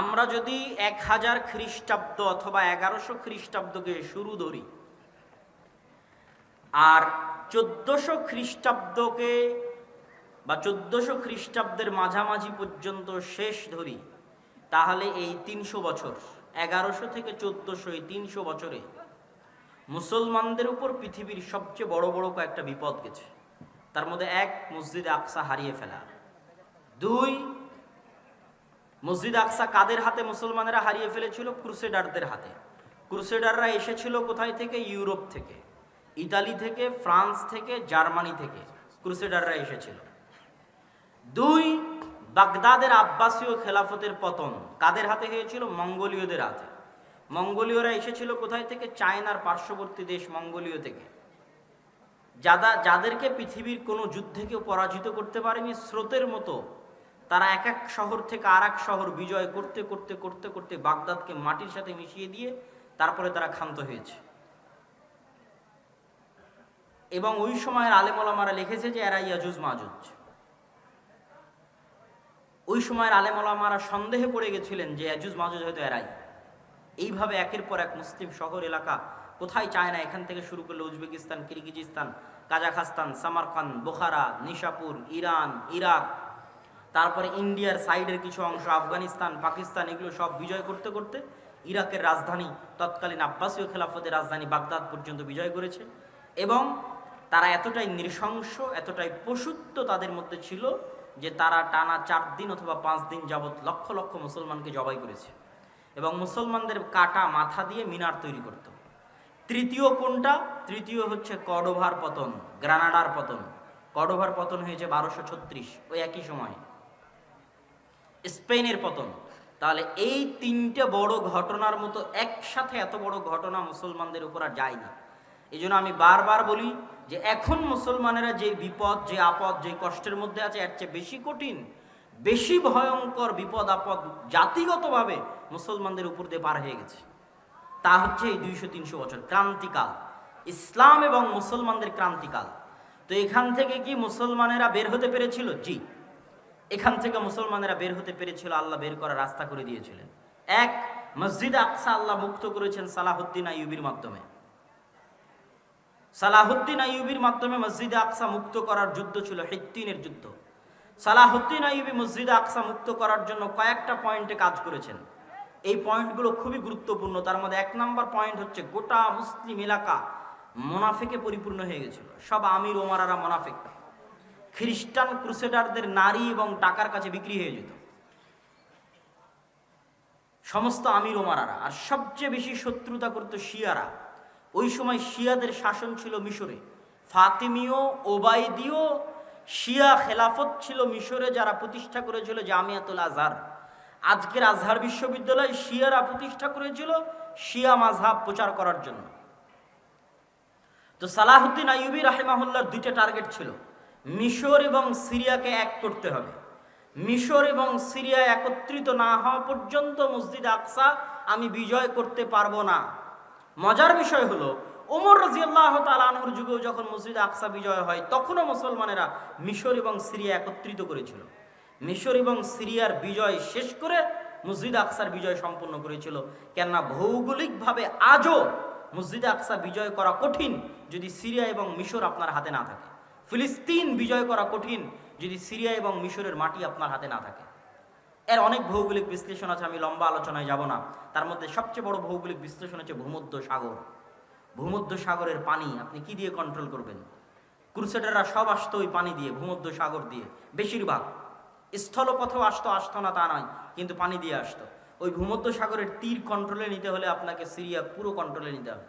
আমরা যদি এক হাজার খ্রিস্টাব্দ অথবা এগারোশো খ্রিস্টাব্দকে শুরু ধরি, আর চোদ্দশো খ্রিস্টাব্দকে বা চোদ্দশো খ্রিস্টাব্দের মাঝামাঝি পর্যন্ত শেষ ধরি, তাহলে এই তিনশো বছর, এগারোশো থেকে চোদ্দশো এই তিনশো বছরে মুসলমানদের উপর পৃথিবীর সবচেয়ে বড় বড় কয়েকটা বিপদ গেছে। তার মধ্যে এক, মসজিদে আকসা হারিয়ে ফেলা। দুই মসজিদ আকসা কাদের হাতে? মুসলমানেরা হারিয়ে ফেলেছিল ক্রুসেডারদের হাতে। ক্রুসেডাররা এসেছিল কোথায় থেকে? ইউরোপ থেকে। ইতালি থেকে, ফ্রান্স থেকে, জার্মানি থেকে ক্রুসেডাররা এসেছিল। দুই বাগদাদের আব্বাসীয় খেলাফতের পতন কাদের হাতে হয়েছিল? মঙ্গোলীয়দের হাতে। মঙ্গোলীয়রা এসেছিল কোথায় থেকে? চায়নার পার্শ্ববর্তী দেশ মঙ্গোলীয় থেকে। যাদা যাদেরকে পৃথিবীর কোনো যুদ্ধে কেউ পরাজিত করতে পারেনি, স্রোতের মতো তারা এক এক শহর থেকে আর এক শহর বিজয় করতে করতে করতে করতে বাগদাদকে মাটির সাথে মিশিয়ে দিয়ে তারপরে তারা ক্ষান্ত হয়েছে। এবং ওই সময়ের আলেমলামারা লিখেছে যে এরা ইয়াজুজ মাজুজ। ওই সময়ের আলেমলামারা সন্দেহে পড়ে গেছিলেন যে, ইয়াজুজ মাজুজ হয়তো এরাই। এইভাবে একের পর এক মুসলিম শহর, এলাকা কোথায় চায় না? এখান থেকে শুরু করলে Uzbekistan, Kyrgyzstan, Kazakhstan Samarkand Bukhara, Nishapur, Iran, Iraq তারপরে ইন্ডিয়ার সাইডের কিছু অংশ, আফগানিস্তান, পাকিস্তান, এগুলো সব বিজয় করতে করতে ইরাকের রাজধানী, তৎকালীন আব্বাসীয় খেলাফতের রাজধানী বাগদাদ পর্যন্ত বিজয় করেছে। এবং তারা এতটাই নৃশংস, এতটাই পশুত্ব তাদের মধ্যে ছিল যে তারা টানা চার দিন অথবা পাঁচ দিন যাবৎ লক্ষ লক্ষ মুসলমানকে জবাই করেছে। এবং মুসলমানদের কাটা মাথা দিয়ে মিনার তৈরি করত। তৃতীয় কোনটা? তৃতীয় হচ্ছে কডোভার পতন, গ্রানাডার পতন। কডোভার পতন হয়েছে বারোশো ছত্রিশ, ওই একই সময়। স্পেনের পতন। তাহলে এই তিনটে বড় ঘটনার মতো একসাথে এত বড় ঘটনা মুসলমানদের উপর আর যায় না এই জন্য আমি বারবার বলি যে এখন মুসলমানেরা যে বিপদ, যে আপদ, যে কষ্টের মধ্যে আছে, এর চেয়ে বেশি কঠিন, বেশি ভয়ঙ্কর বিপদ, আপদ জাতিগতভাবে মুসলমানদের উপর দিয়ে পার হয়ে গেছে। তা হচ্ছে এই দুইশো, তিনশো বছর ক্রান্তিকাল। ইসলাম এবং মুসলমানদের ক্রান্তিকাল। তো এখান থেকে কি মুসলমানেরা বের হতে পেরেছিল? জি। এখান থেকে মুসলমানেরা বের হতে পেরেছিল, আল্লাহ বের করার রাস্তা করে দিয়েছিলেন। এক, মসজিদ আকসা আল্লাহ মুক্ত করেছেন সালাহুদ্দিন আইয়ুবির মাধ্যমে। সালাহুদ্দিন আইয়ুবির মাধ্যমে মসজিদে আকসা মুক্ত করার যুদ্ধ ছিল, হিত্তিনের যুদ্ধ। সালাহুদ্দিন আইয়ুবি মসজিদে আকসা মুক্ত করার জন্য কয়েকটা পয়েন্টে কাজ করেছেন। এই পয়েন্টগুলো খুবই গুরুত্বপূর্ণ। তার মধ্যে এক নম্বর পয়েন্ট হচ্ছে, গোটা মুসলিম এলাকা মোনাফেকে পরিপূর্ণ হয়ে গেছিল। সব আমির, ওমারারা মোনাফেক। খ্রিস্টান ক্রুসেডারদের নারী এবং টাকার কাছে বিক্রি হয়ে যেত। সমস্ত আমির ওমারারা আর সবচেয়ে বেশি শত্রুতা করতো শিয়ারা। ওই সময় শিয়াদের শাসন ছিল মিশরে। ফাতিমীয় ওবায়দীয় শিয়া খেলাফত ছিল মিশরে যারা প্রতিষ্ঠা করেছিল জামিয়াতুল আজহার। আজকের আজহার বিশ্ববিদ্যালয় শিয়ারা প্রতিষ্ঠা করেছিল শিয়া মাঝহাব প্রচার করার জন্য। তো সালাহুদ্দিন আইয়ুবি রাহেমাহুল্লার দুইটা টার্গেট ছিল। মিশর এবং সিরিয়াকে এক করতে হবে। মিশর এবং সিরিয়া একত্রিত না হওয়া পর্যন্ত মসজিদ আকসা আমি বিজয় করতে পারব না। মজার বিষয় হলো, ওমর রাজিয়াল্লাহ তালানহুর যুগেও যখন মসজিদ আকসা বিজয় হয়, তখনও মুসলমানেরা মিশর এবং সিরিয়া একত্রিত করেছিল। মিশর এবং সিরিয়ার বিজয় শেষ করে মসজিদ আকসার বিজয় সম্পন্ন করেছিল। কেননা ভৌগোলিকভাবে আজও মসজিদ আকসা বিজয় করা কঠিন যদি সিরিয়া এবং মিশর আপনার হাতে না থাকে। ফিলিস্তিন বিজয় করা কঠিন যদি সিরিয়া এবং মিশরের মাটি আপনার হাতে না থাকে। এর অনেক ভৌগোলিক বিশ্লেষণ আছে, আমি লম্বা আলোচনায় যাব না। তার মধ্যে সবচেয়ে বড় ভৌগোলিক বিশ্লেষণ হচ্ছে ভূমধ্য সাগর। ভূমধ্য সাগরের পানি আপনি কি দিয়ে কন্ট্রোল করবেন? ক্রুসেডাররা সব আসতো ওই পানি দিয়ে, ভূমধ্য সাগর দিয়ে। বেশিরভাগ। স্থলপথেও আসতো আসতো না তা নয়, কিন্তু পানি দিয়ে আসতো। ওই ভূমধ্য সাগরের তীর কন্ট্রোলে নিতে হলে আপনাকে সিরিয়া পুরো কন্ট্রোলে নিতে হবে।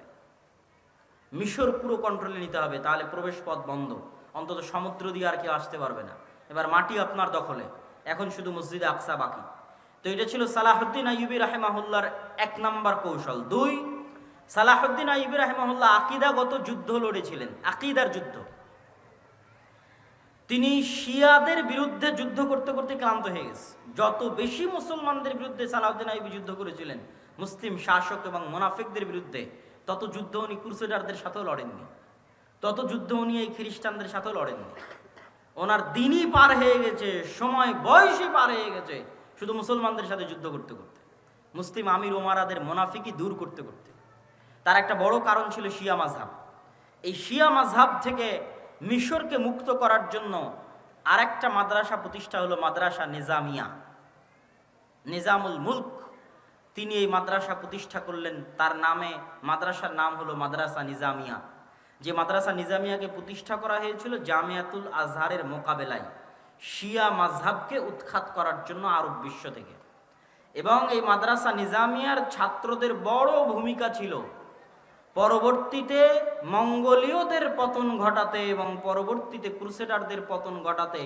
মিশর পুরো কন্ট্রোলে নিতে হবে, তাহলে প্রবেশ পথ বন্ধ। অন্তত সমুদ্র দিয়ে আর কেউ আসতে পারবে না। এবার মাটি আপনার দখলে। এখন শুধু মসজিদে আকসা বাকি। তো এটা ছিল সালাহুদ্দিন আইবি রাহেমাহুল্লার এক নাম্বার কৌশল। দুই, সালাহুদ্দিন আইবি রাহেমাহুল্লাহ আকিদাগত যুদ্ধ লড়েছিলেন। আকিদার যুদ্ধ। তিনি শিয়াদের বিরুদ্ধে যুদ্ধ করতে করতে ক্লান্ত হয়ে গেছে। যত বেশি মুসলমানদের বিরুদ্ধে সালাউদ্দিন আইবি যুদ্ধ করেছিলেন, মুসলিম শাসক এবং মোনাফিকদের বিরুদ্ধে, তত যুদ্ধ উনি ক্রুসেডারদের সাথেও লড়েননি। তত যুদ্ধ উনি এই খ্রিস্টানদের সাথেও লড়েননি। ওনার দিনই পার হয়ে গেছে, সময়, বয়সই পার হয়ে গেছে, শুধু মুসলমানদের সাথে যুদ্ধ করতে করতে। মুসলিম আমির ওমারাদের মোনাফিকি দূর করতে করতে। তার একটা বড় কারণ ছিল শিয়া মাঝহাব। এই শিয়া মাঝহাব থেকে মিশরকে মুক্ত করার জন্য আরেকটা মাদ্রাসা প্রতিষ্ঠা হলো মাদ্রাসা নিজামিয়া। নিজামুল মুলক, তিনি এই মাদ্রাসা প্রতিষ্ঠা করলেন, তার নামে মাদ্রাসার নাম হলো মাদ্রাসা নিজামিয়া। যে মাদ্রাসা নিজামিয়াকে প্রতিষ্ঠা করা হয়েছিল জামিয়াতুল আজহারের মোকাবেলায়, শিয়া মাঝহাবকে উৎখাত করার জন্য আরব বিশ্ব থেকে। এবং এই মাদ্রাসা নিজামিয়ার ছাত্রদের বড় ভূমিকা ছিল। পরবর্তীতে মঙ্গোলীয়দের পতন ঘটাতে এবং পরবর্তীতে ক্রুসেডারদের পতন ঘটাতে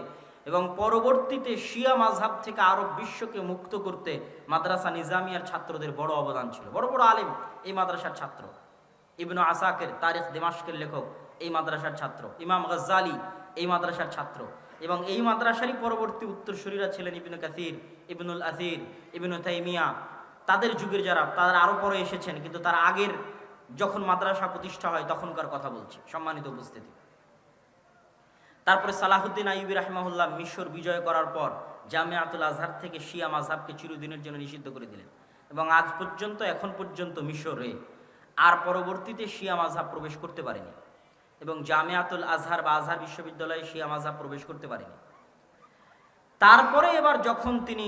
এবং পরবর্তীতে শিয়া মাঝহাব থেকে আরব বিশ্বকে মুক্ত করতে মাদ্রাসা নিজামিয়ার ছাত্রদের বড় অবদান ছিল। বড় বড় আলেম এই মাদ্রাসার ছাত্র। ইবনু আসাকের তারিখ দিমাশকের লেখক, এই মাদ্রাসার ছাত্র। ইমাম গজ্জালি, এই মাদ্রাসার ছাত্র। এবং এই মাদ্রাসারই পরবর্তী উত্তরসূরিরা ছিলেন ইবনু কাসির, ইবনুল আসির, ইবনু তাইমিয়া। তাদের যুগের যারা, তারা আরও পরে এসেছেন, কিন্তু তার আগের যখন মাদ্রাসা প্রতিষ্ঠা হয়, তখনকার কথা বলছি, সম্মানিত উপস্থিতি। তারপরে সালাহুদ্দিন আইবি রাহমাহুল্লাহ মিশর বিজয় করার পর জামিয়াতুল আজহার থেকে শিয়া মাঝহাবকে চিরদিনের জন্য নিষিদ্ধ করে দিলেন। এবং আজ পর্যন্ত, এখন পর্যন্ত মিশরে আর পরবর্তীতে শিয়া মাঝহাব প্রবেশ করতে পারেনি এবং জামিয়াতুল আজহার বা আজহার বিশ্ববিদ্যালয়ে শিয়া মাঝহাব প্রবেশ করতে পারেনি। তারপরে এবার যখন তিনি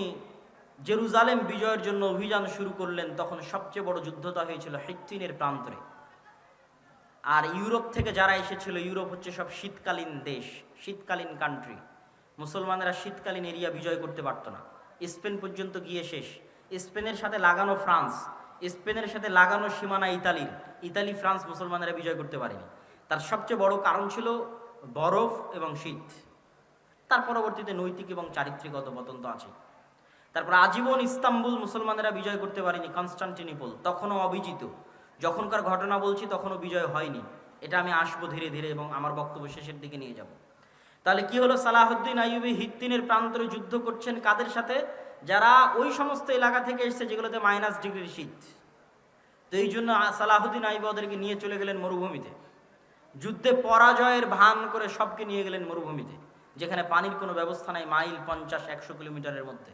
জেরুজালেম বিজয়ের জন্য অভিযান শুরু করলেন, তখন সবচেয়ে বড় যুদ্ধতা হয়েছিল হিট্টিনের প্রান্তরে। আর ইউরোপ থেকে যারা এসেছিল, ইউরোপ হচ্ছে সব শীতকালীন দেশ, শীতকালীন কান্ট্রি মুসলমানেরা শীতকালীন এরিয়া বিজয় করতে পারত না। স্পেন পর্যন্ত গিয়ে শেষ। স্পেনের সাথে লাগানো ফ্রান্স। স্পেনের সাথে লাগানো সীমানা ইতালির, ইতালি, ফ্রান্স মুসলমানেরা বিজয় করতে পারেনি। তার সবচেয়ে বড় কারণ ছিল বরফ এবং শীত। তার পরবর্তীতে নৈতিক এবং চারিত্রিক অধপতন আছে তারপর আজীবন ইস্তাম্বুল মুসলমানেরা বিজয় করতে পারেনি কনস্টান্টিনিপল, তখনও অবিজিত। যখনকার ঘটনা বলছি, তখনও বিজয় হয়নি। এটা আমি আসব ধীরে ধীরে এবং আমার বক্তব্য শেষের দিকে নিয়ে যাব। তাহলে কি হলো সালাহুদ্দিন আইয়ুবি হিত্তিনের প্রান্তরে যুদ্ধ করছেন কাদের সাথে? যারা ওই সমস্ত এলাকা থেকে এসেছে যেগুলোতে মাইনাস ডিগ্রির শীত, তো এই জন্য সালাহুদ্দিন আইবি ওদেরকে নিয়ে চলে গেলেন মরুভূমিতে। যুদ্ধে পরাজয়ের ভান করে সবকে নিয়ে গেলেন মরুভূমিতে, যেখানে পানির কোনো ব্যবস্থা নাই মাইল পঞ্চাশ, একশো কিলোমিটারের মধ্যে।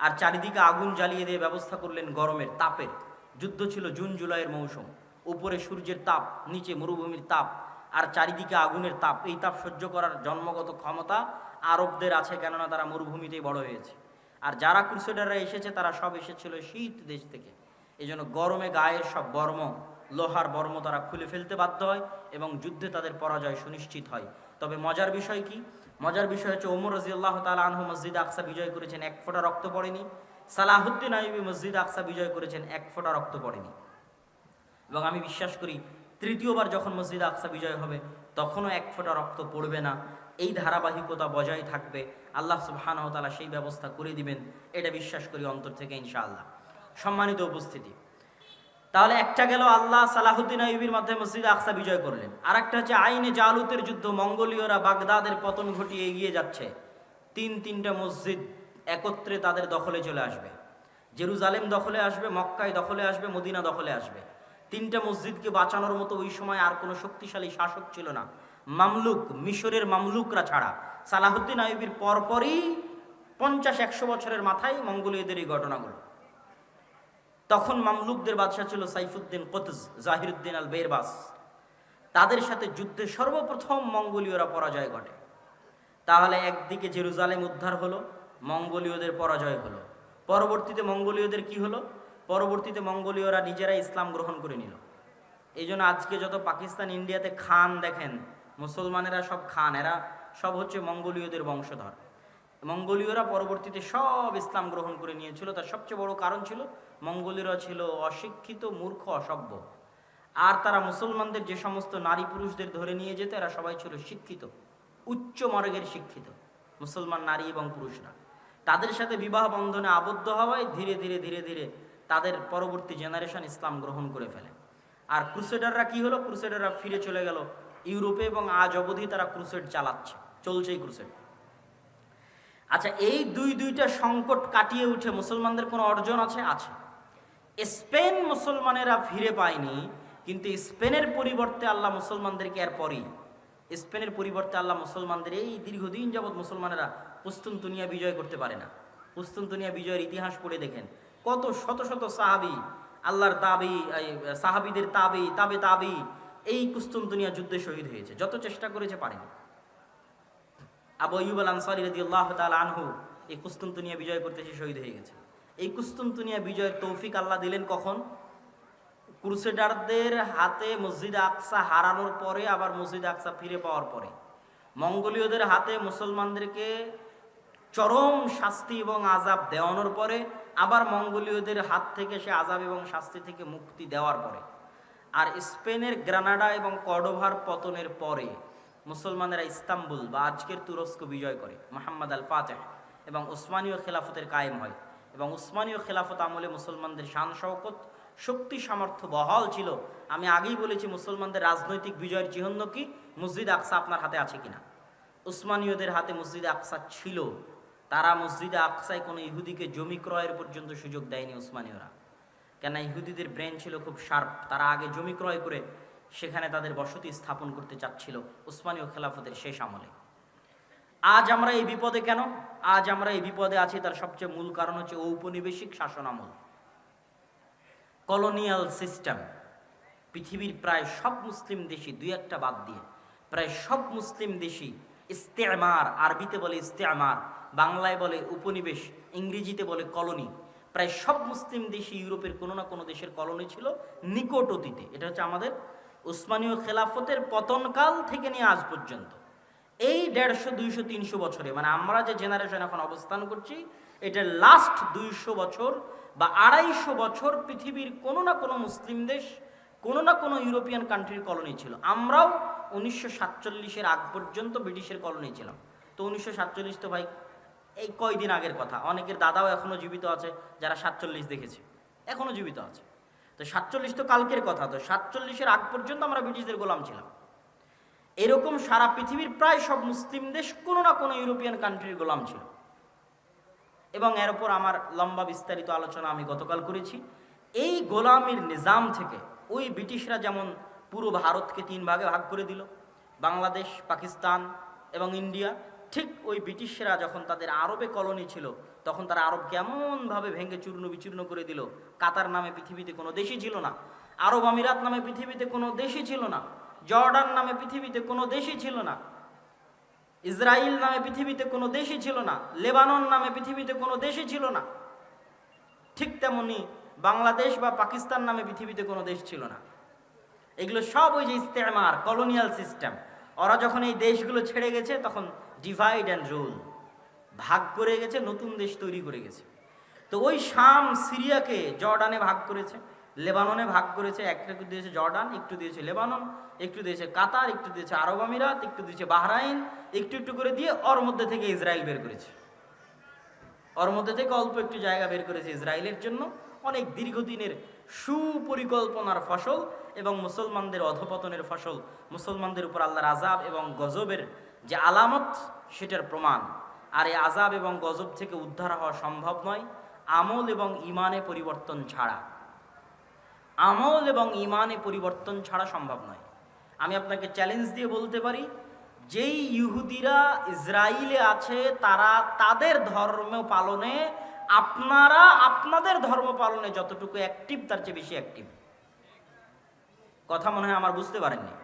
আর চারিদিকে আগুন জ্বালিয়ে দিয়ে ব্যবস্থা করলেন গরমের তাপের। যুদ্ধ ছিল জুন, জুলাইয়ের মৌসুম। উপরে সূর্যের তাপ, নিচে মরুভূমির তাপ, আর চারিদিকে আগুনের তাপ। এই তাপ সহ্য করার জন্মগত ক্ষমতা আরবদের আছে, কেননা তারা মরুভূমিতেই বড় হয়েছে। আর যারা ক্রুসেডাররা এসেছে, তারা সব এসেছিল শীত দেশ থেকে। এই জন্য গরমে গায়ের সব বর্ম, লোহার বর্ম তারা খুলে ফেলতে বাধ্য হয় এবং যুদ্ধে তাদের পরাজয় সুনিশ্চিত হয়। তবে মজার বিষয় কি? মজার বিষয় হচ্ছে ওমর রাজি আল্লাহ তালা আনহু মসজিদ আকসা বিজয় করেছেন, এক ফোঁটা রক্ত পড়েনি। সালাহুদ্দিন আইবি মসজিদ আকসা বিজয় করেছেন, এক ফোঁটা রক্ত পড়েনি। এবং আমি বিশ্বাস করি, তৃতীয়বার যখন মসজিদ আকসা বিজয় হবে, তখনও এক ফোঁটা রক্ত পড়বে না। এই ধারাবাহিকতা বজায় থাকবে, আল্লাহ সুবহানাহু তাআলা সেই ব্যবস্থা করে দিবেন, এটা বিশ্বাস করি অন্তর থেকে ইনশাআল্লাহ। সম্মানিত উপস্থিতি, তাহলে একটা গেল আল্লাহ সালাহুদ্দিন আইবির মাধ্যমে মসজিদ আকসা বিজয় করলেন আর একটা হচ্ছে আইনে জালুতের যুদ্ধ, মঙ্গোলীয়রা বাগদাদের পতন ঘটিয়ে এগিয়ে যাচ্ছে, তিন তিনটা মসজিদ একত্রে তাদের দখলে চলে আসবে, জেরুজালেম দখলে আসবে, মক্কায় দখলে আসবে, মদিনা দখলে আসবে, তিনটা মসজিদকে বাঁচানোর মতো ওই সময় আর কোনো শক্তিশালী শাসক ছিল না। মামলুক, মিশরের মামলুকরা ছাড়া। সালাহুদ্দিন আইবির পরপরই পঞ্চাশ, একশো বছরের মাথায় মঙ্গোলীয়দের এই ঘটনাগুলো। তখন মামলুকদের বাদশাহ ছিল সাইফুদ্দিন কোতজ জাহিরুদ্দিন আল বেরবাস তাদের সাথে যুদ্ধে সর্বপ্রথম মঙ্গোলীয়রা পরাজয় ঘটে। তাহলে একদিকে জেরুজালেম উদ্ধার হলো, মঙ্গোলীয়দের পরাজয় হলো। পরবর্তীতে মঙ্গোলীয়দের কি হলো? পরবর্তীতে মঙ্গোলীয়রা নিজেরা ইসলাম গ্রহণ করে নিল। এই আজকে যত পাকিস্তান, ইন্ডিয়াতে খান দেখেন মুসলমানেরা সব খান, এরা সব হচ্ছে মঙ্গোলীয়দের বংশধর। মঙ্গোলীয়রা পরবর্তীতে সব ইসলাম গ্রহণ করে নিয়েছিল। তার সবচেয়ে বড় কারণ ছিল মঙ্গোলীয়রা ছিল অশিক্ষিত, মূর্খ, অসভ্য। আর তারা মুসলমানদের যে সমস্ত নারী পুরুষদের ধরে নিয়ে যেত, এরা সবাই ছিল শিক্ষিত, উচ্চ মার্গের শিক্ষিত, মুসলমান নারী এবং পুরুষরা। তাদের সাথে বিবাহ বন্ধনে আবদ্ধ হওয়ায় ধীরে ধীরে ধীরে ধীরে তাদের পরবর্তী জেনারেশন ইসলাম গ্রহণ করে ফেলে। আর ক্রুসেডাররা কি হলো? ক্রুসেডাররা ফিরে চলে গেল ইউরোপে এবং আজ অবধি তারা ক্রুসেড চালাচ্ছে, চলছেই ক্রুসেড। আচ্ছা এই দুই দুইটা সংকট কাটিয়ে উঠে মুসলমানদের কোনো অর্জন আছে? আছে। স্পেন মুসলমানেরা ফিরে পায়নি, কিন্তু স্পেনের পরিবর্তে আল্লাহ মুসলমানদেরকে এরপরই স্পেনের পরিবর্তে আল্লাহ মুসলমানদের এই দীর্ঘদিন যাবৎ মুসলমানেরা পুস্তুনতুনিয়া বিজয় করতে পারে না। কুস্তুন্তনিয়া বিজয়ের ইতিহাস পড়ে দেখেন, কত শত শত সাহাবি, আল্লাহর তাবি এই, সাহাবিদের তাবি তাবে তাবি এই কুস্তুন্তনিয়া যুদ্ধে শহীদ হয়েছে। যত চেষ্টা করেছে, পারেনি। আবু আল আনসারি রাদিয়াল্লাহু তাআলা আনহু এই কুস্তুন্তনিয়া বিজয় করতে সে শহীদ হয়ে গেছে এই কুস্তুন্তনিয়া বিজয়ের তৌফিক আল্লাহ দিলেন কখন? ক্রুসেডারদের হাতে মসজিদ আকসা হারানোর পরে, আবার মসজিদ আকসা ফিরে পাওয়ার পরে। মঙ্গোলীয়দের হাতে মুসলমানদেরকে চরম শাস্তি এবং আজাব দেওয়ানোর পরে, আবার মঙ্গোলীয়দের হাত থেকে সে আজাব এবং শাস্তি থেকে মুক্তি দেওয়ার পরে। আর স্পেনের গ্রানাডা এবং কর্ডোভার পতনের পরে মুসলমানেরা ইস্তাম্বুল বা আজকের তুরস্ক বিজয় করে, মোহাম্মদ আল ফাতেহ এবং উসমানীয় খেলাফতের কায়েম হয়। এবং উসমানীয় খেলাফত আমলে মুসলমানদের শান, শওকত, শক্তি, সামর্থ্য বহাল ছিল। আমি আগেই বলেছি, মুসলমানদের রাজনৈতিক বিজয়ের চিহ্ন কি? মসজিদ আকসা আপনার হাতে আছে কিনা? উসমানীয়দের হাতে মসজিদ আকসা ছিল। তারা মসজিদে আকসায় কোনো ইহুদিকে জমি ক্রয়ের পর্যন্ত সুযোগ দেয়নি উসমানীয়রা কেন ইহুদিদের ব্রেন ছিল খুব শার্প তারা আগে জমি ক্রয় করে সেখানে তাদের বসতি স্থাপন করতে চাচ্ছিল, উসমানীয় খেলাফতের শেষ আমলে। আজ আমরা এই বিপদে কেন? আজ আমরা এই বিপদে আছি, তার সবচেয়ে মূল কারণ হচ্ছে ঔপনিবেশিক শাসন আমল। কলোনিয়াল সিস্টেম পৃথিবীর প্রায় সব মুসলিম দেশই, দুই একটা বাদ দিয়ে, প্রায় সব মুসলিম দেশই ইস্তেমার, আরবিতে বলে ইস্তেমার, বাংলায় বলে উপনিবেশ, ইংরেজিতে বলে কলোনি। প্রায় সব মুসলিম দেশই ইউরোপের কোনো না কোনো দেশের কলোনি ছিল নিকট অতীতে। এটা হচ্ছে আমাদের উসমানীয় খেলাফতের পতনকাল থেকে নিয়ে আজ পর্যন্ত। এই দেড়শো, দুইশো, তিনশো বছরে মানে আমরা যে জেনারেশন এখন অবস্থান করছি, এটা লাস্ট দুইশো বছর বা আড়াইশো বছর পৃথিবীর কোনো না কোনো মুসলিম দেশ, কোনো না কোনো ইউরোপিয়ান কান্ট্রির কলোনি ছিল। আমরাও উনিশশো সাতচল্লিশের আগ পর্যন্ত ব্রিটিশের কলোনি ছিলাম। তো উনিশশো সাতচল্লিশ তো ভাই এই কয়দিন আগের কথা। অনেকের দাদাও এখনও জীবিত আছে, যারা সাতচল্লিশ দেখেছে। এখনও জীবিত আছে। তো সাতচল্লিশ তো কালকের কথা, তো সাতচল্লিশের আগ পর্যন্ত আমরা ব্রিটিশদের গোলাম ছিলাম। এরকম সারা পৃথিবীর প্রায় সব মুসলিম দেশ কোনো না কোনো ইউরোপিয়ান কান্ট্রির গোলাম ছিল। এবং এর উপর আমার লম্বা বিস্তারিত আলোচনা আমি গতকাল করেছি। এই গোলামের নিজাম থেকে ওই ব্রিটিশরা যেমন পুরো ভারতকে তিন ভাগে ভাগ করে দিল, বাংলাদেশ, পাকিস্তান এবং ইন্ডিয়া ঠিক ওই ব্রিটিশরা যখন তাদের আরবে কলোনি ছিল, তখন তারা আরব কেমনভাবে ভেঙে চূর্ণ বিচূর্ণ করে দিল। কাতার নামে পৃথিবীতে কোনো দেশই ছিল না। আরব আমিরাত নামে পৃথিবীতে কোনো দেশই ছিল না। জর্ডান নামে পৃথিবীতে কোনো দেশই ছিল না। ইসরায়েল নামে পৃথিবীতে কোনো দেশই ছিল না। লেবানন নামে পৃথিবীতে কোনো দেশই ছিল না। ঠিক তেমনি বাংলাদেশ বা পাকিস্তান নামে পৃথিবীতে কোনো দেশ ছিল না। এগুলো সব ওই যে ইস্তেমার, কলোনিয়াল সিস্টেম। ওরা যখন এই দেশগুলো ছেড়ে গেছে, তখন ডিভাইড অ্যান্ড রুল ভাগ করে গেছে, নতুন দেশ তৈরি করে গেছে। তো ওই শাম সিরিয়াকে জর্ডানে ভাগ করেছে, লেবাননে ভাগ করেছে একটা একটু দিয়েছে জর্ডান, একটু দিয়েছে লেবানন, একটু দিয়েছে কাতার, একটু দিয়েছে আরব আমিরাত, একটু দিয়েছে বাহরাইন, একটু একটু করে দিয়ে ওর মধ্যে থেকে ইসরায়েল বের করেছে। ওর মধ্যে থেকে অল্প একটু জায়গা বের করেছে ইসরায়েলের জন্য। অনেক দীর্ঘদিনের সুপরিকল্পনার ফসল এবং মুসলমানদের অধপতনের ফসল, মুসলমানদের উপর আল্লাহর আজাব এবং গজবের যে আলামত, সেটার প্রমাণ। আর এই আজাব এবং গজব থেকে উদ্ধার হওয়া সম্ভব নয়, আমল এবং ইমানে পরিবর্তন ছাড়া। আমল এবং ইমানে পরিবর্তন ছাড়া সম্ভব নয়। আমি আপনাকে চ্যালেঞ্জ দিয়ে বলতে পারি, যেই ইহুদিরা ইসরায়েলে আছে, তারা তাদের ধর্ম পালনে, আপনারা আপনাদের ধর্ম পালনে যতটুকু অ্যাক্টিভ তার চেয়ে বেশি অ্যাক্টিভ কথা মনে হয় আমার বুঝতে পারেননি?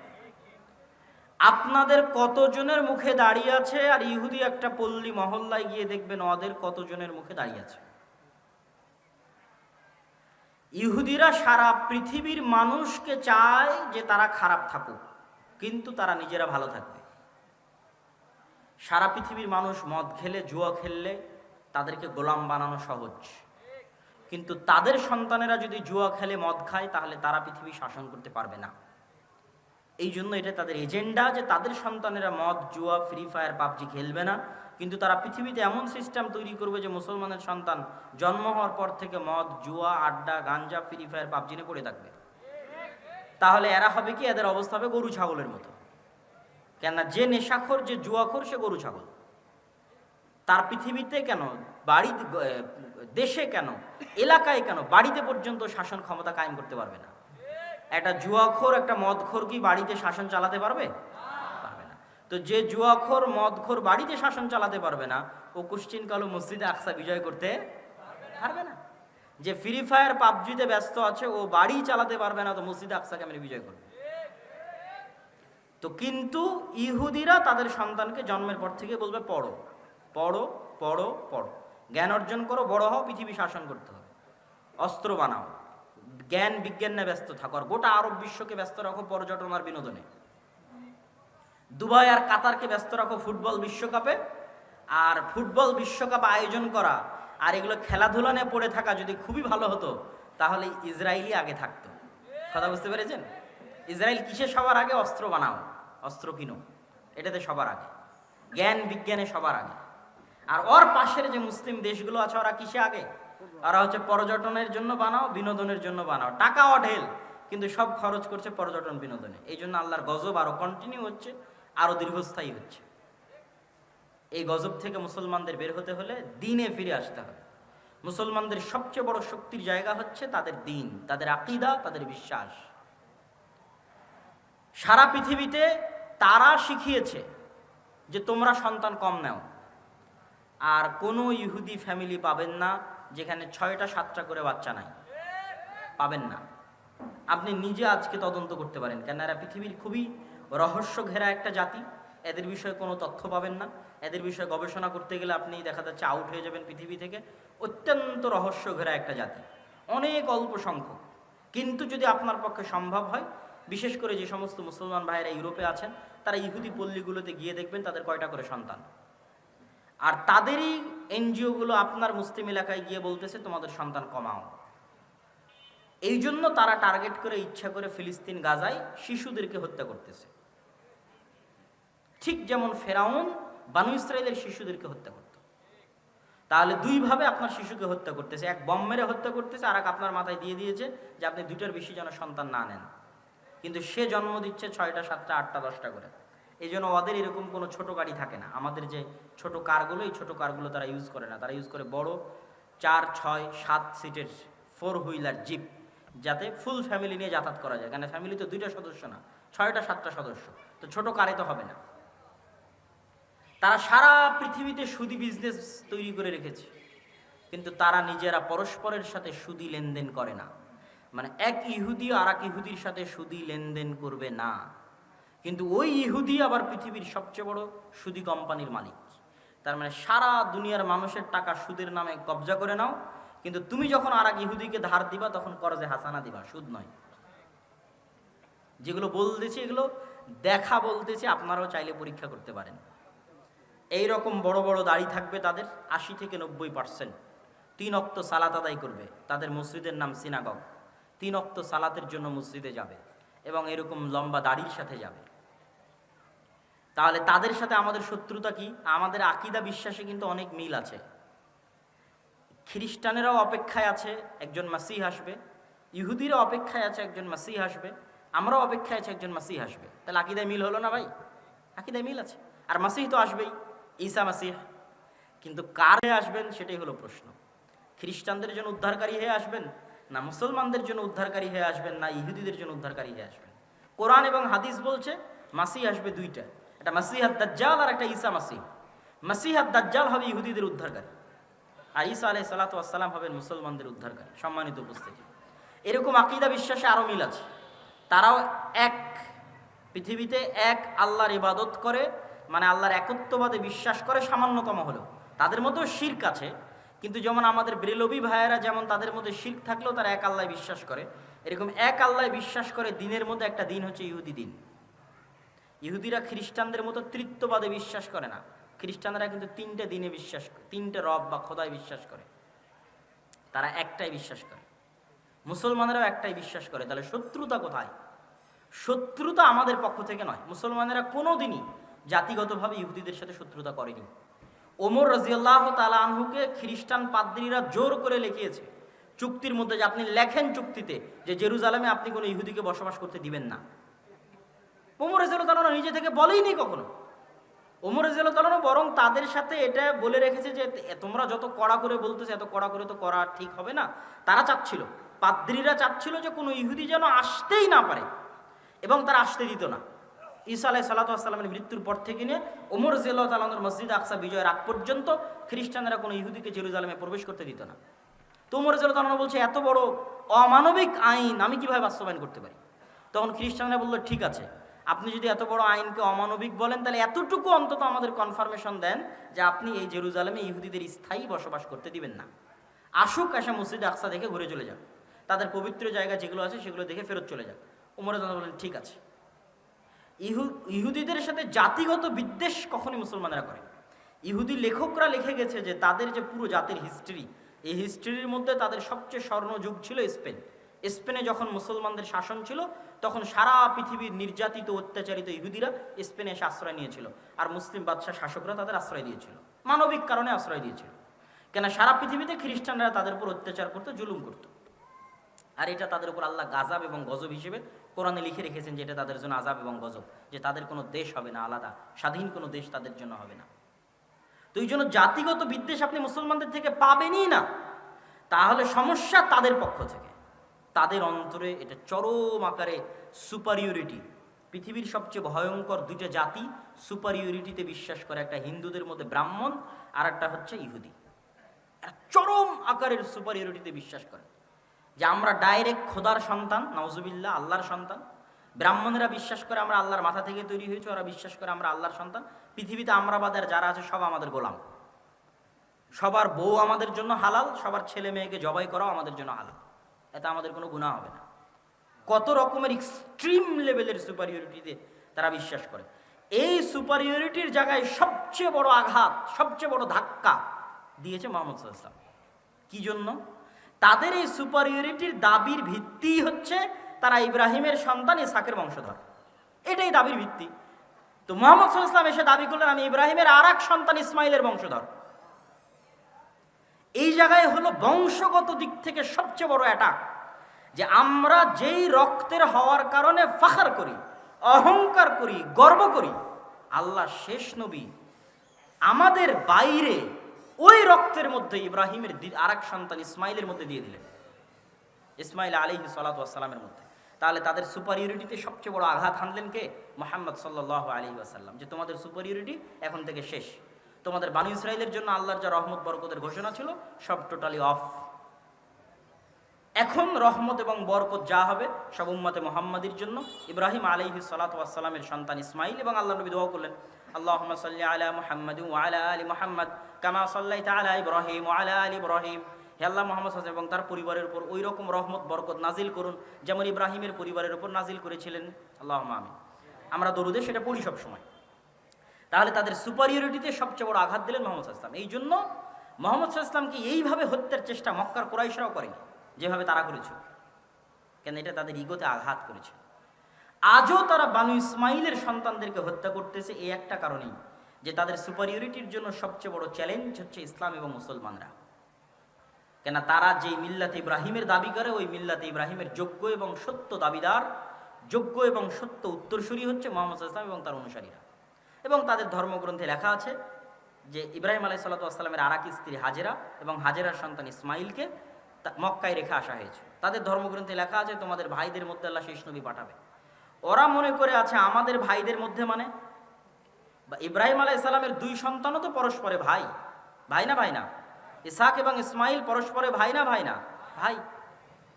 আপনাদের কতজনের মুখে দাঁড়িয়ে আছে? আর ইহুদি একটা পল্লী মহল্লায় গিয়ে দেখবেন ওদের কতজনের মুখে দাঁড়িয়ে আছে? ইহুদিরা সারা পৃথিবীর মানুষকে চায় যে তারা খারাপ থাকুক, কিন্তু তারা নিজেরা ভালো থাকবে। সারা পৃথিবীর মানুষ মদ খেলে, জুয়া খেললে তাদেরকে গোলাম বানানো সহজ। কিন্তু তাদের সন্তানেরা যদি জুয়া খেলে, মদ খায়, তাহলে তারা পৃথিবী শাসন করতে পারবে না। এই জন্য এটা তাদের এজেন্ডা যে তাদের সন্তানেরা মদ, জুয়া ফ্রি ফায়ার পাবজি খেলবে না। কিন্তু তারা পৃথিবীতে এমন সিস্টেম তৈরি করবে যে মুসলমানের সন্তান জন্ম হওয়ার পর থেকে মদ, জুয়া, আড্ডা, গাঞ্জা ফ্রি ফায়ার পাবজি নিয়ে পড়ে থাকবে। তাহলে এরা হবে কি? এদের অবস্থা হবে গরু ছাগলের মতো। কেননা যে নেশাখোর, যে জুয়াখোর, সে গরু ছাগল। তার পৃথিবীতে কেন? বাড়ি দেশে কেন? এলাকায় কেন? বাড়িতে পর্যন্ত শাসন ক্ষমতা কায়েম করতে পারবে না। একটা জুয়াখোর, একটা মদখোর কি বাড়িতে শাসন চালাতে পারবে? পারবে না। তো যে জুয়াখোর, মদখোর বাড়িতে শাসন চালাতে পারবে না, ও কোশ্চিন কালো মসজিদে আকসা বিজয় করতে পারবে না। যে ফ্রি ফায়ার পাবজিতে ব্যস্ত আছে, ও বাড়ি চালাতে পারবে না, তো মসজিদে আকসা কেমন বিজয় করবে। তো কিন্তু ইহুদিরা তাদের সন্তানকে জন্মের পর থেকে বলবে, পড়ো পড়ো পড়ো পড়ো। জ্ঞান অর্জন করো, বড় হও, পৃথিবী শাসন করতে হবে। অস্ত্র বানাও। জ্ঞান বিজ্ঞান নিয়ে ব্যস্ত থাকো, আর গোটা আরব বিশ্বকে ব্যস্ত রাখো পর্যটন আর বিনোদনে। দুবাই আর কাতারকে ব্যস্ত রাখো ফুটবল বিশ্বকাপে, আর ফুটবল বিশ্বকাপ আয়োজন করা আর এগুলো খেলাধুলা নিয়ে পড়ে থাকা যদি খুবই ভালো হতো, তাহলে ইসরায়েলই আগে থাকতো। কথা বুঝতে পেরেছেন? ইসরায়েল কিসে সবার আগে? অস্ত্র বানাও, অস্ত্র কিনো, এটাতে সবার আগে। জ্ঞান বিজ্ঞানে সবার আগে। আর ওর পাশের যে মুসলিম দেশগুলো আছে, ওরা কিসে আগে? ওরা হচ্ছে পর্যটনের জন্য বানাও, বিনোদনের জন্য বানাও। টাকা অঢেল, কিন্তু সব খরচ করছে পর্যটন বিনোদনে। এই জন্য আল্লাহর গজব আরও কন্টিনিউ হচ্ছে, আরও দীর্ঘস্থায়ী হচ্ছে। এই গজব থেকে মুসলমানদের বের হতে হলে দিনে ফিরে আসতে হবে। মুসলমানদের সবচেয়ে বড় শক্তির জায়গা হচ্ছে তাদের দিন, তাদের আকিদা, তাদের বিশ্বাস। সারা পৃথিবীতে তারা শিখিয়েছে যে তোমরা সন্তান কম নাও। আর কোনো ইহুদি ফ্যামিলি পাবেন না যেখানে ছয়টা, সাতটা করে বাচ্চা নাই। পাবেন না। আপনি নিজে আজকে তদন্ত করতে পারেন। কেন এরা পৃথিবীর খুবই রহস্য ঘেরা একটা জাতি। এদের বিষয়ে কোনো তথ্য পাবেন না। এদের বিষয়ে গবেষণা করতে গেলে আপনি দেখা যাচ্ছে আউট হয়ে যাবেন পৃথিবী থেকে। অত্যন্ত রহস্য ঘেরা একটা জাতি। অনেক অল্প সংখ্যক। কিন্তু যদি আপনার পক্ষে সম্ভব হয়, বিশেষ করে যে সমস্ত মুসলমান ভাইয়েরা ইউরোপে আছেন, তারা ইহুদি পল্লীগুলোতে গিয়ে দেখবেন তাদের কয়টা করে সন্তান। আর তাদেরই এনজিওগুলো আপনার মুসলিম এলাকায় গিয়ে বলতেছে, তোমাদের সন্তান কমাও। এই জন্য তারা টার্গেট করে, ইচ্ছা করে ফিলিস্তিন গাজায় শিশুদেরকে হত্যা করতেছে। ঠিক যেমন ফেরাউন বানু ইসরায়েলের শিশুদেরকে হত্যা করত। তাহলে দুইভাবে আপনার শিশুকে হত্যা করতেছে। এক বম মেরে হত্যা করতেছে আর এক আপনার মাথায় দিয়ে দিয়েছে যে আপনি দুইটার বেশি যেন সন্তান না নেন। কিন্তু সে জন্ম দিচ্ছে ছয়টা, সাতটা, আটটা, দশটা করে। এই জন্য ওদের এরকম কোনো ছোট গাড়ি থাকে না। আমাদের যে ছোট কারগুলো, এই ছোট কারগুলো তারা ইউজ করে না। তারা ইউজ করে বড় চার, ছয়, সাত সিটের ফোর হুইলার জিপ যাতে ফুল ফ্যামিলি নিয়ে যাতায়াত করা যায়। কারণ ফ্যামিলি তো দুইটা সদস্য না, ছয়টা, সাতটা সদস্য। তো ছোট কারে তো হবে না। তারা সারা পৃথিবীতে সুদি বিজনেস তৈরি করে রেখেছে। কিন্তু তারা নিজেরা পরস্পরের সাথে সুদি লেনদেন করে না। মানে এক ইহুদি আর এক ইহুদির সাথে সুদি লেনদেন করবে না। কিন্তু ওই ইহুদি আবার পৃথিবীর সবচেয়ে বড় সুদি কোম্পানির মালিক। তার মানে সারা দুনিয়ার মানুষের টাকা সুদের নামে কবজা করে নাও, কিন্তু তুমি যখন আর এক ইহুদিকে ধার দিবা, তখন করজে হাসানা দিবা, সুদ নয়। যেগুলো বলতেছি এগুলো দেখা বলতেছি, আপনারাও চাইলে পরীক্ষা করতে পারেন। এই রকম বড় বড় দাড়ি থাকবে তাদের, আশি থেকে নব্বই পার্সেন্ট। তিন অক্ত সালাত আদায় করবে, তাদের মসজিদের নাম সিনাগগ। তিন অক্ত সালাতের জন্য মসজিদে যাবে এবং এরকম লম্বা দাড়ির সাথে যাবে। তাহলে তাদের সাথে আমাদের শত্রুতা কি? আমাদের আকিদা বিশ্বাসে কিন্তু অনেক মিল আছে। খ্রিস্টানেরাও অপেক্ষায় আছে, একজন মাসিহ আসবে। ইহুদিরা অপেক্ষায় আছে, একজন মাসিহ আসবে। আমরাও অপেক্ষায় আছে, একজন মাসিহ আসবে। তাহলে আকিদায় মিল হলো না ভাই? আকিদায় মিল আছে। আর মাসিহ তো আসবেই, ঈসা মাসিহ। কিন্তু কার হয়ে আসবেন সেটাই হলো প্রশ্ন। খ্রিস্টানদের জন্য উদ্ধারকারী হয়ে আসবেন, না মুসলমানদের জন্য উদ্ধারকারী হয়ে আসবেন, না ইহুদিদের জন্য উদ্ধারকারী হয়ে আসবেন? কোরআন এবং হাদিস বলছে, মাসিহ আসবে দুইটা। একটা মাসিহাত দাজ্জাল আর একটা ঈসা মাসিহ। মাসিহাত দাজ্জাল হবে ইহুদিদের উদ্ধারকারী। আর ঈসা আলাই সালাতাম হবেন মুসলমানদের উদ্ধারকারী, সম্মানিত উপস্থিতি। এরকম আকিদা বিশ্বাসে আরও মিল আছে। তারাও এক, পৃথিবীতে এক আল্লাহর ইবাদত করে মানে আল্লাহর একত্ববাদে বিশ্বাস করে সামান্যতম হলেও। তাদের মধ্যেও শির্ক আছে, কিন্তু যেমন আমাদের ব্রেলবি ভাইয়েরা যেমন তাদের মধ্যে শির্ক থাকলেও তারা এক আল্লাহ বিশ্বাস করে। এরকম এক আল্লাহ বিশ্বাস করে দিনের মধ্যে একটা দিন হচ্ছে ইহুদি দিন। ইহুদিরা খ্রিস্টানদের মতো তৃত্ববাদে বিশ্বাস করে না। খ্রিস্টানরা কিন্তু তিনটে দিনে বিশ্বাস তিনটে রব বা খোদায় বিশ্বাস করে। তারা একটাই বিশ্বাস করে। মুসলমানেরাও একটাই বিশ্বাস করে। তাহলে শত্রুতা কোথায়? শত্রুতা আমাদের পক্ষ থেকে নয়। মুসলমানেরা কোনো দিনই জাতিগতভাবে ইহুদিদের সাথে শত্রুতা করেনি। ওমর রাজিয়াল্লাহ তালা আনহুকে খ্রিস্টান পাদ্রীরা জোর করে লিখিয়েছে। চুক্তির মধ্যে যে আপনি লেখেন চুক্তিতে যে জেরুজালেমে আপনি কোনো ইহুদিকে বসবাস করতে দিবেন না। ওমর রাজিয়াল্লাহ নিজে থেকে বলেইনি কখনো? ওমর রাজিয়াল্লাহ বরং তাদের সাথে এটা বলে রেখেছে যে তোমরা যত কড়া করে বলতেছে, এত কড়া করে তো করা ঠিক হবে না। তারা চাচ্ছিল, পাদ্রীরা চাচ্ছিল যে কোনো ইহুদি যেন আসতেই না পারে এবং তারা আসতে দিত না। ঈসা আলাহ সাল্লাতামের মৃত্যুর পর থেকে নিয়ে ওমর জিল্লাহ তালানোর মসজিদ আকসা বিজয়ের আগ পর্যন্ত খ্রিস্টানরা কোনো ইহুদিকে জেরুজালেমে প্রবেশ করতে দিত না। তো ওমর তালানো বলছে, এত বড় অমানবিক আইন আমি কীভাবে বাস্তবায়ন করতে পারি? তখন খ্রিস্টানরা বলল, ঠিক আছে। আপনি যদি এত বড় আইনকে অমানবিক বলেন, তাহলে এতটুকু অন্তত আমাদের কনফার্মেশন দেন যে আপনি এই জেরুজালেমে ইহুদিদের স্থায়ী বসবাস করতে দিবেন না। আসুক আসা মসজিদ আকসা দেখে ঘুরে চলে যান তাদের পবিত্র জায়গা যেগুলো আছে, সেগুলো দেখে ফেরত চলে যান উমর বলেন, ঠিক আছে। ইহু, ইহুদিদের সাথে জাতিগত বিদ্বেষ কখনই মুসলমানরা করে ইহুদি লেখকরা লিখে গেছে যে তাদের যে পুরো জাতির হিস্ট্রি এই হিস্ট্রির মধ্যে তাদের সবচেয়ে স্বর্ণযুগ ছিল স্পেন। স্পেনে যখন মুসলমানদের শাসন ছিল, তখন সারা পৃথিবীর নির্যাতিত, অত্যাচারিত ইহুদিরা স্পেনে এসে আশ্রয় নিয়েছিল। আর মুসলিম বাদশাহ শাসকরা তাদের আশ্রয় দিয়েছিল। মানবিক কারণে আশ্রয় দিয়েছিল। কেন সারা পৃথিবীতে খ্রিস্টানরা তাদের উপর অত্যাচার করতো, জুলুম করতো। আর এটা তাদের উপর আল্লাহ গাজাব এবং গজব হিসেবে কোরআনে লিখে রেখেছেন যে এটা তাদের জন্য আজাব এবং গজব, যে তাদের কোনো দেশ হবে না আলাদা, স্বাধীন কোনো দেশ তাদের জন্য হবে না। তো এই জন্য জাতিগত বিদ্বেষ আপনি মুসলমানদের থেকে পাবেনই না। তাহলে সমস্যা তাদের পক্ষ থেকে। তাদের অন্তরে এটা চরম আকারে সুপারিয়রিটি পৃথিবীর সবচেয়ে ভয়ঙ্কর দুইটা জাতি সুপারিয়রিটিতে বিশ্বাস করে, একটা হিন্দুদের মধ্যে ব্রাহ্মণ আর একটা হচ্ছে ইহুদি। চরম আকারের সুপারিয়রিটিতে বিশ্বাস করে। যে আমরা ডাইরেক্ট খোদার সন্তান নওজুবিল্লা আল্লাহর সন্তান। ব্রাহ্মণেরা বিশ্বাস করে আমরা আল্লাহর মাথা থেকে তৈরি হয়েছে, ওরা বিশ্বাস করে আমরা আল্লাহর সন্তান। পৃথিবীতে আমরা বাদের যারা আছে, সব আমাদের গোলাম। সবার বউ আমাদের জন্য হালাল, সবার ছেলে মেয়েকে জবাই করাও আমাদের জন্য হালাল। এতে আমাদের কোনো গুণা হবে না। কত রকমের এক্সট্রিম লেভেলের সুপারিয়রিটিতে তারা বিশ্বাস করে। এই সুপারিয়রিটির জায়গায় সবচেয়ে বড় আঘাত, সবচেয়ে বড় ধাক্কা দিয়েছে মোহাম্মদ সাল্লাম কি জন্য? তাদের এই সুপারিয়রিটির দাবির ভিত্তি হচ্ছে তারা ইব্রাহিমের সন্তান ইসাকের বংশধর। এটাই দাবির ভিত্তি। তো মোহাম্মদ সাল্লাম এসে দাবি করলেন, আমি ইব্রাহিমের আর সন্তান ইসমাইলের বংশধর। এই জায়গায় হলো বংশগত দিক থেকে সবচেয়ে বড় অ্যাটাক যে আমরা যেই রক্তের হওয়ার কারণে ফাখার করি, অহংকার করি, গর্ব করি, আল্লাহ শেষ নবী। আমাদের বাইরে ওই রক্তের মধ্যে ইব্রাহিমের আর এক সন্তান ইসমাইলের মধ্যে দিয়ে দিলেন। ইসমাইল আলী সালাতামের মধ্যে। তাহলে তাদের সুপারিয়রিটিতে সবচেয়ে বড় আঘাত হানলেন কে? মোহাম্মদ সাল্লাহ আলী আসাল্লাম যে তোমাদের সুপারিয়রিটি এখন থেকে শেষ। তোমাদের বানু ইসরায়েলের জন্য আল্লাহর যা রহমত, বরকতের ঘোষণা ছিল, সব টোটালি অফ এখন রহমত এবং বরকত যা হবে, সব উম্মতে মোহাম্মদের জন্য। ইব্রাহিম আলহি সালাতামের সন্তান ইসমাইল এবং আল্লাহ নবী দোয়া করলেন আল্লাহ সাল্লি আলা মোহাম্মদ আলা আলী মোহাম্মদ কামা সাল্লাহ তালা ইব্রাহিম আলা আলী ইব্রাহিম। হে আল্লাহ মোহাম্মদ এবং তার পরিবারের উপর ওই রকম রহমত, বরকত নাজিল করুন, যেমন ইব্রাহিমের পরিবারের উপর নাজিল করেছিলেন। আল্লাহ আমি আমরা দরুদে সেটা পড়ি সব সময় তাহলে তাদের সুপারিয়রিটিতে সবচেয়ে বড় আঘাত দিলেন মোহাম্মদ ইসলাম এই জন্য মোহাম্মদ ইসলামকে এইভাবে হত্যার চেষ্টা মক্কার কোরাইশরাও করেনি, যেভাবে তারা করেছে কেন এটা তাদের ইগোতে আঘাত করেছে? আজও তারা বানু ইসমাইলের সন্তানদেরকে হত্যা করতেছে এই একটা কারণেই যে তাদের সুপারিয়রিটির জন্য সবচেয়ে বড় চ্যালেঞ্জ হচ্ছে ইসলাম এবং মুসলমানরা। কেন তারা যে মিল্লাতে ইব্রাহিমের দাবি করে, ওই মিল্লাতে ইব্রাহিমের যোগ্য এবং সত্য দাবিদার, যোগ্য এবং সত্য উত্তরসূরি হচ্ছে মোহাম্মদ ইসলাম এবং তার অনুসারীরা। এবং তাদের ধর্মগ্রন্থে লেখা আছে যে ইব্রাহিম আলাই সাল্লাতামের আরাক স্ত্রী হাজেরা এবং হাজেরার সন্তান ইসমাইলকে মক্কায় রেখে আসা হয়েছে। তাদের ধর্মগ্রন্থে লেখা আছে, তোমাদের ভাইদের মধ্যে আল্লাহ শেষ নবী পাঠাবে। ওরা মনে করে আছে, আমাদের ভাইদের মধ্যে মানে? বা ইব্রাহিম আলাই ইসলামের দুই সন্তানও তো পরস্পরে ভাই। ভাই না ভাই না? ইসাক এবং ইসমাইল পরস্পরে ভাই না ভাই না? ভাই।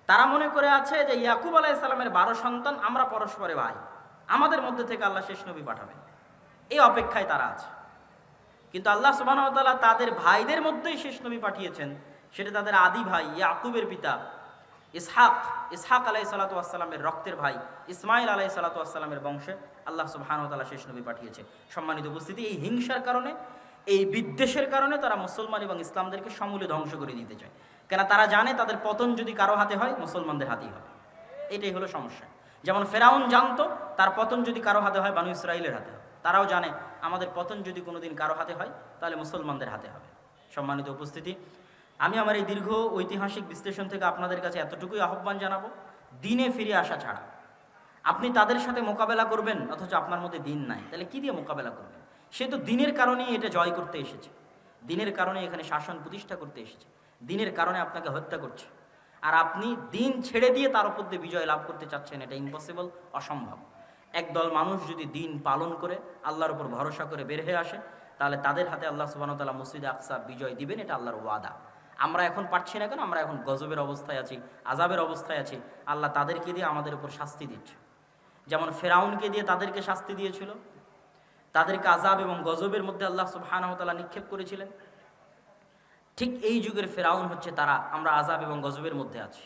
তারা মনে করে আছে যে ইয়াকুব আলাহ ইসলামের বারো সন্তান আমরা পরস্পরে ভাই। আমাদের মধ্যে থেকে আল্লাহ শেষ নবী পাঠাবেন। এই অপেক্ষায় তারা আছে। কিন্তু আল্লাহ সুবাহতাল্লাহ তাদের ভাইদের মধ্যেই শেষ নবী পাঠিয়েছেন। সেটা তাদের আদি ভাই, ইয়াকুবের পিতা। ইসহাক ইসহাক আলাই সালাতামের রক্তের ভাই ইসমাইল আলাই সালাতামের বংশে আল্লাহ সুবাহানতাল্লাহ শেষ নবী পাঠিয়েছে। সম্মানিত উপস্থিতি, এই হিংসার কারণে, এই বিদ্বেষের কারণে তারা মুসলমান এবং ইসলামদেরকে সমূলে ধ্বংস করে দিতে চায়। কেন তারা জানে তাদের পতন যদি কারও হাতে হয়, মুসলমানদের হাতেই হবে। এটাই হলো সমস্যা। যেমন ফেরাউন জানতো, তার পতন যদি কারও হাতে হয়, বানু ইসরায়েলের হাতে হয় তারাও জানে আমাদের পতন যদি কোনোদিন কারও হাতে হয়, তাহলে মুসলমানদের হাতে হবে। সম্মানিত উপস্থিতি, আমি আমার এই দীর্ঘ ঐতিহাসিক বিশ্লেষণ থেকে আপনাদের কাছে এতটুকুই আহ্বান জানাব, দিনে ফিরে আসা ছাড়া। আপনি তাদের সাথে মোকাবেলা করবেন, অথচ আপনার মধ্যে দিন নাই। তাহলে কি দিয়ে মোকাবেলা করবেন? সে তো দিনের কারণেই এটা জয় করতে এসেছে। দিনের কারণে এখানে শাসন প্রতিষ্ঠা করতে এসেছে। দিনের কারণে আপনাকে হত্যা করছে। আর আপনি দিন ছেড়ে দিয়ে তার উপর দিয়ে বিজয় লাভ করতে চাচ্ছেন, এটা ইম্পসিবল অসম্ভব। একদল মানুষ যদি দিন পালন করে, আল্লাহর উপর ভরসা করে বের হয়ে আসে, তাহলে তাদের হাতে আল্লাহ সুবাহতাল্লাহ মসজিদ আকসা বিজয় দিবেন, এটা আল্লাহর ওয়াদা। আমরা এখন পারছি না কেন? আমরা এখন গজবের অবস্থায় আছি আজাবের অবস্থায় আছি। আল্লাহ তাদেরকে দিয়ে আমাদের উপর শাস্তি দিচ্ছে। যেমন ফেরাউনকে দিয়ে তাদেরকে শাস্তি দিয়েছিল, তাদেরকে আজাব এবং গজবের মধ্যে আল্লাহ সুবহানাহু নিক্ষেপ করেছিলেন। ঠিক এই যুগের ফেরাউন হচ্ছে তারা, আমরা আজাব এবং গজবের মধ্যে আছি।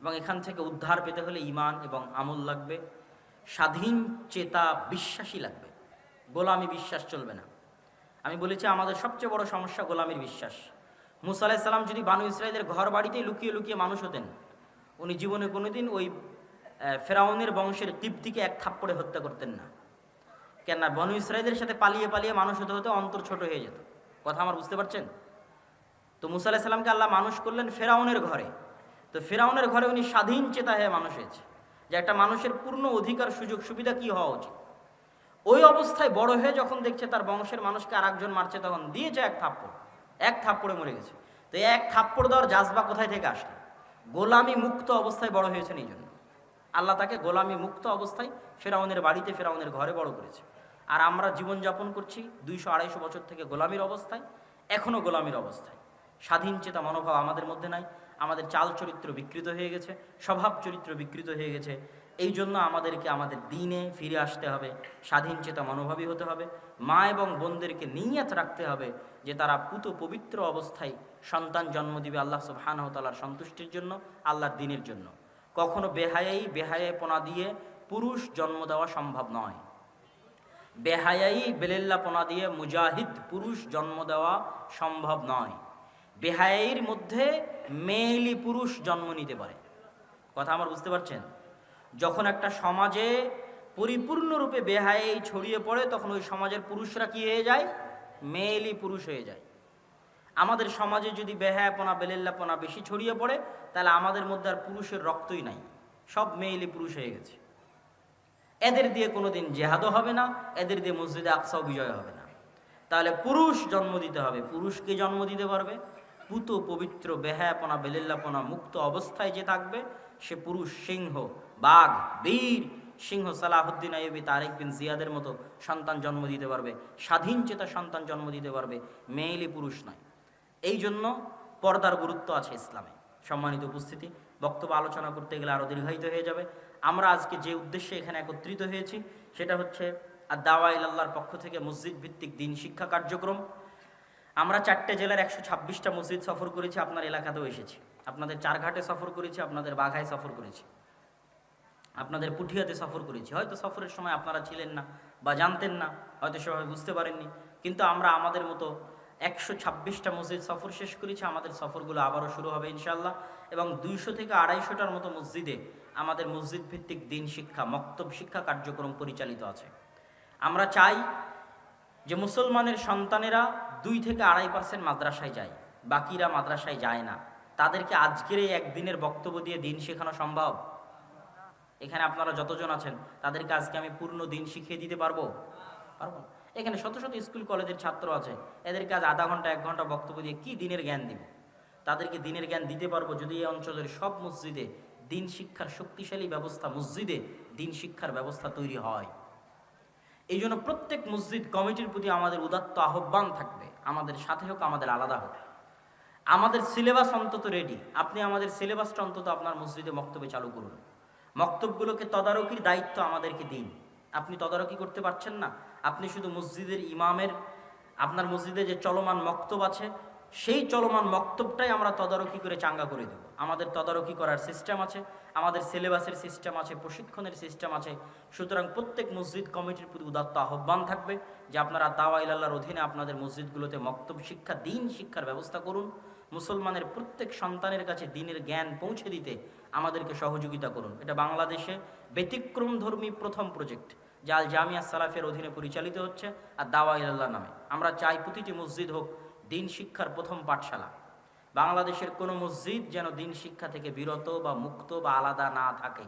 এবং এখান থেকে উদ্ধার পেতে হলে ইমান এবং আমল লাগবে। স্বাধীন চেতা বিশ্বাসী লাগবে। গোলামি বিশ্বাস চলবে না। আমি বলেছি, আমাদের সবচেয়ে বড় সমস্যা গোলামির বিশ্বাস। মুসা আলাহিসাল্লাম যদি বানু ইসরায়েলের ঘর বাড়িতেই লুকিয়ে লুকিয়ে মানুষ হতেন, উনি জীবনে কোনোদিন ওই ফেরাউনের বংশের তৃপ্তিকে এক থাপ্পড়ে হত্যা করতেন না। কেন না বনু ইসরায়েলের সাথে পালিয়ে পালিয়ে মানুষ হতে হতে অন্তর ছোট হয়ে যেত। কথা আমার বুঝতে পারছেন? তো মুসা আলাহিসাল্লামকে আল্লাহ মানুষ করলেন ফেরাউনের ঘরে। তো ফেরাউনের ঘরে উনি স্বাধীন চেতা হয়ে মানুষ হয়েছে। যে একটা মানুষের পূর্ণ অধিকার, সুযোগ, সুবিধা কি হওয়া উচিত? ওই অবস্থায় বড় হয়ে যখন দেখছে তার বংশের মানুষকে আর একজন মারছে, তখন দিয়েছে এক থাপ্পড়। এক থাপ্পড়ে মরে গেছে। তো এক থাপ্পড় দেওয়ার জাজবা কোথায় থেকে আসলো? গোলামি মুক্ত অবস্থায় বড় হয়েছেন এই জন্য। আল্লাহ তাকে গোলামি মুক্ত অবস্থায় ফেরাউনের বাড়িতে, ফেরাউনের ঘরে বড় করেছে। আর আমরা জীবনযাপন করছি দুইশো আড়াইশো বছর থেকে গোলামির অবস্থায় এখনও গোলামির অবস্থায়। স্বাধীন চেতা মনোভাব আমাদের মধ্যে নাই। আমাদের চাল চরিত্র বিকৃত হয়ে গেছে, স্বভাব চরিত্র বিকৃত হয়ে গেছে। এই জন্য আমাদেরকে আমাদের দিনে ফিরে আসতে হবে, স্বাধীন চেতা মনোভাবী হতে হবে, মা এবং বোনদেরকে নিয়াত রাখতে হবে যে তারা পুত পবিত্র অবস্থায় সন্তান জন্ম দিবে আল্লাহ সুবহানাহতালার সন্তুষ্টির জন্য, আল্লাহর দিনের জন্য। কখনো বেহায়াই বেহায়াপনা দিয়ে পুরুষ জন্ম দেওয়া সম্ভব নয়। বেহায়াই বেলেল্লাপনা দিয়ে মুজাহিদ পুরুষ জন্ম দেওয়া সম্ভব নয়। বেহায়াইর মধ্যে মেয়েলি পুরুষ জন্ম নিতে পারে। কথা আমার বুঝতে পারছেন? যখন একটা সমাজে পরিপূর্ণরূপে বেহায়াই ছড়িয়ে পড়ে, তখন ওই সমাজের পুরুষরা কি হয়ে যায়? মেয়েলি পুরুষ হয়ে যায়। আমাদের সমাজে যদি বেহায়াপনা, বেলেল্লাপনা বেশি ছড়িয়ে পড়ে, তাহলে আমাদের মধ্যে আর পুরুষের রক্তই নাই। সব মেয়েলি পুরুষ হয়ে গেছে। এদের দিয়ে কোনোদিন জেহাদও হবে না, এদের দিয়ে মসজিদে আকসাও বিজয় হবে না। তাহলে পুরুষ জন্ম দিতে হবে। পুরুষকে জন্ম দিতে পারবে? পুত পবিত্র বেহায়াপনা, বেলিল্লাপনা, মুক্ত অবস্থায় যে থাকবে, সে পুরুষ, সিংহ, বাঘ, বীর, সিংহ সালাহুদ্দিন আইবি তারেক বিন জিয়াদের মতো সন্তান জন্ম দিতে পারবে, স্বাধীন চেতা সন্তান জন্ম দিতে পারবে, মেয়েলি পুরুষ নয়। এই জন্য পর্দার গুরুত্ব আছে ইসলামে। সম্মানিত উপস্থিতি, বক্তব্য আলোচনা করতে গেলে আরও দীর্ঘায়িত হয়ে যাবে। আমরা আজকে যে উদ্দেশ্যে এখানে একত্রিত হয়েছি, সেটা হচ্ছে আর দাওয়া আল্লাহর পক্ষ থেকে মসজিদ ভিত্তিক দিন শিক্ষা কার্যক্রম। আমরা চারটে জেলার একশো ছাব্বিশটা মসজিদ সফর করেছি, আপনার এলাকাতেও এসেছি। আপনাদের চারঘাটে সফর করেছি, আপনাদের বাঘায় সফর করেছি। আপনাদের পুঠিয়াতে সফর করেছি। হয়তো সফরের সময় আপনারা ছিলেন না বা জানতেন না, হয়তো সবাই বুঝতে পারেননি। কিন্তু আমরা আমাদের মতো একশো ছাব্বিশটা মসজিদ সফর শেষ করেছি, আমাদের সফরগুলো আবারও শুরু হবে ইনশাল্লাহ এবং দুইশো থেকে আড়াইশোটার মতো মসজিদে আমাদের মসজিদ ভিত্তিক দিন শিক্ষা, মক্তব শিক্ষা কার্যক্রম পরিচালিত আছে। আমরা চাই যে মুসলমানের সন্তানেরা দুই থেকে আড়াই পার্সেন্ট মাদ্রাসায় যায়। বাকিরা মাদ্রাসায় যায় না। তাদেরকে আজকের এই একদিনের বক্তব্য দিয়ে দিন শেখানো সম্ভব? এখানে আপনারা যতজন আছেন, তাদেরকে আজকে আমি পূর্ণ দিন শিখিয়ে দিতে পারব? পারব এখানে শত শত স্কুল, কলেজের ছাত্র আছে। এদেরকে আজ আধা ঘণ্টা, এক ঘণ্টা বক্তব্য দিয়ে কি দিনের জ্ঞান দিব? তাদেরকে দিনের জ্ঞান দিতে পারব যদি এই অঞ্চলের সব মসজিদে দিন শিক্ষার শক্তিশালী ব্যবস্থা, মসজিদে দিন শিক্ষার ব্যবস্থা তৈরি হয়। এই জন্য প্রত্যেক মসজিদ কমিটির প্রতি আমাদের উদাত্ত আহ্বান থাকবে। আমাদের সাথে হোক, আমাদের আলাদা হোক। আমাদের সিলেবাস অন্তত রেডি আপনি আমাদের সিলেবাসটা অন্তত আপনার মসজিদে মক্তব্যে চালু করুন। মক্তবগুলোকে তদারকির দায়িত্ব আমাদেরকে দিন। আপনি তদারকি করতে পারছেন না। আপনি শুধু মসজিদের ইমামের, আপনার মসজিদে যে চলমান মক্তব আছে সেই চলমান মক্তবটাই আমরা তদারকি করে চাঙ্গা করে দেব। আমাদের তদারকি করার সিস্টেম আছে, আমাদের সিলেবাসের সিস্টেম আছে, প্রশিক্ষণের সিস্টেম আছে। সুতরাং প্রত্যেক মসজিদ কমিটির প্রতি উদাত্ত আহ্বান থাকবে যে আপনারা দাওয়া ইল্লাহর অধীনে আপনাদের মসজিদগুলোতে মক্তব শিক্ষা, দিন শিক্ষার ব্যবস্থা করুন। মুসলমানের প্রত্যেক সন্তানের কাছে দিনের জ্ঞান পৌঁছে দিতে আমাদেরকে সহযোগিতা করুন। এটা বাংলাদেশে ব্যতিক্রম ধর্মী প্রথম প্রজেক্ট যা আল জামিয়া সালাফের অধীনে পরিচালিত হচ্ছে আর দাওয়া ইল্লাহ নামে। আমরা চাই প্রতিটি মসজিদ হোক দিন শিক্ষার প্রথম পাঠশালা। বাংলাদেশের কোনো মসজিদ যেন দিন শিক্ষা থেকে বিরত বা মুক্ত বা আলাদা না থাকে।